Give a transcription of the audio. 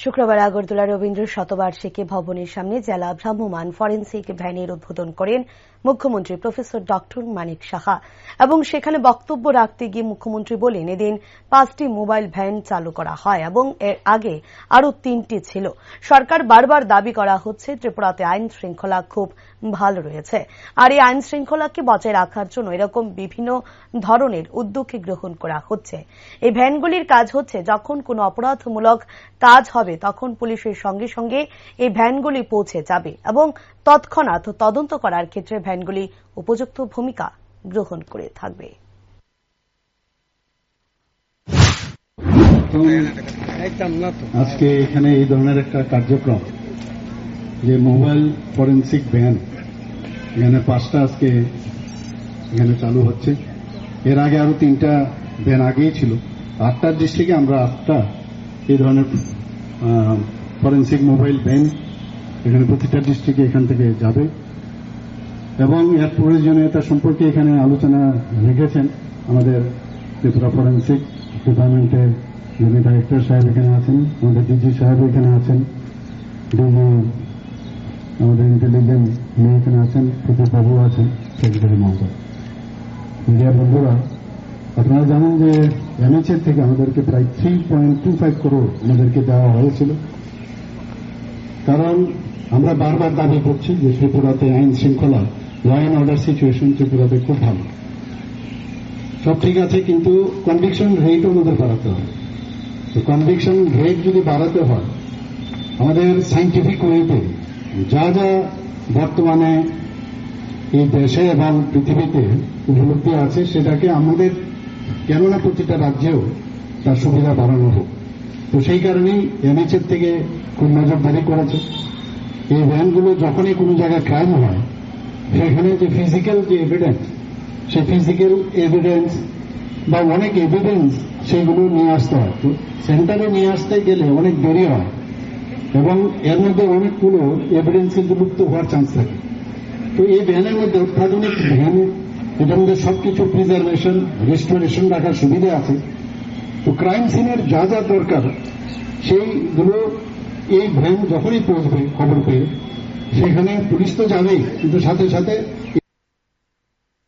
শুক্রবার আগরতলা রবীন্দ্র শতবার্ষিকী ভবনের সামনে জেলা ভ্রাম্যমাণ ফরেন্সিক ভ্যানের উদ্বোধন করেন মুখ্যমন্ত্রী প্রফেসর ডক্টর মানিক সাহা এবং সেখানে বক্তব্য রাখতে গিয়ে মুখ্যমন্ত্রী বলেন, এদিন পাঁচটি মোবাইল ভ্যান চালু করা হয় এবং এর আগে আরও তিনটি ছিল। সরকার বারবার দাবি করা হচ্ছে ত্রিপুরাতে আইন শৃঙ্খলা খুব ভালো রয়েছে। আর এই আইন শৃঙ্খলাকে বজায় রাখার জন্য এরকম বিভিন্ন ধরনের উদ্যোগ গ্রহণ করা হচ্ছে। এই ভ্যানগুলির কাজ হচ্ছে যখন কোনো অপরাধমূলক কাজ হবে তখন পুলিশের সঙ্গে সঙ্গে এই ভ্যানগুলি পৌঁছে যাবে এবং তৎক্ষণাৎ তদন্ত করার ক্ষেত্রে ভ্যানগুলি উপযুক্ত ভূমিকা গ্রহণ করে থাকবে। আজকে এখানে এই ধরনের একটা কার্যক্রম, যে মোবাইল ফরেন্সিক ভ্যান, এখানে পাঁচটা আজকে এখানে চালু হচ্ছে। এর আগে আরও তিনটা ভ্যান আগেই ছিল। আটটার ডিস্ট্রিক্টে আমরা আটটা এই ধরনের ফরেন্সিক মোবাইল ভ্যান এখানে প্রতিটা ডিস্ট্রিক্টে এখান থেকে যাবে। এবং এর প্রয়োজনীয়তা সম্পর্কে এখানে আলোচনা রেখেছেন আমাদের ত্রিপুরা ফরেন্সিক ডিপার্টমেন্টে যিনি ডাইরেক্টর সাহেব এখানে আছেন, আমাদের ডিজি সাহেব এখানে আছেন ডিজি আমাদের ইন্টেলিজেন্স উনি এখানে আছেন, প্রদীপ বাবু আছেন সেক্রেটারি মহোদয়। মিডিয়া বন্ধুরা, আপনারা জানেন যে এনএচএর থেকে আমাদেরকে প্রায় three point two five crore আমাদেরকে দেওয়া হয়েছিল। কারণ আমরা বারবার দাবি করছি যে ত্রিপুরাতে আইন শৃঙ্খলা ল অ্যান্ড অর্ডার সিচুয়েশন ত্রিপুরাতে খুব ভালো। সব ঠিক আছে, কিন্তু কনভিকশন রেট আমাদের বাড়াতে হয়। তো কনভিকশন রেট যদি বাড়াতে হয়, আমাদের সাইন্টিফিক ওয়েতে যা যা বর্তমানে এই দেশে এবং পৃথিবীতে উপলব্ধি আছে, সেটাকে আমাদের কেননা প্রতিটা রাজ্যেও তার সুবিধা বাড়ানো হোক। তো সেই কারণেই এনএচএর থেকে খুব নজরদারি করেছে। এই ভ্যানগুলো যখনই কোনো জায়গায় ক্রাইম হয়, সেখানে যে ফিজিক্যাল যে এভিডেন্স সেই ফিজিক্যাল এভিডেন্স বা অনেক এভিডেন্স সেগুলো নিয়ে আসতে হয়। তো সেন্টারে নিয়ে আসতে গেলে অনেক দেরি হয় এবং এর মধ্যে অনেকগুলো এভিডেন্স কিন্তু লুপ্ত হওয়ার চান্স থাকে। তো এই ভ্যানের মধ্যে অত্যাধুনিক ভ্যান এটার সবকিছু প্রিজার্ভেশন রেস্টোরেশন রাখার সুবিধা আছে। তো ক্রাইম সিনের যা যা দরকার, সেইগুলো এই ভ্যান যখনই পৌঁছবে, খবর পেয়ে, সেখানে পুলিশ তো যাবেই কিন্তু সাথে সাথে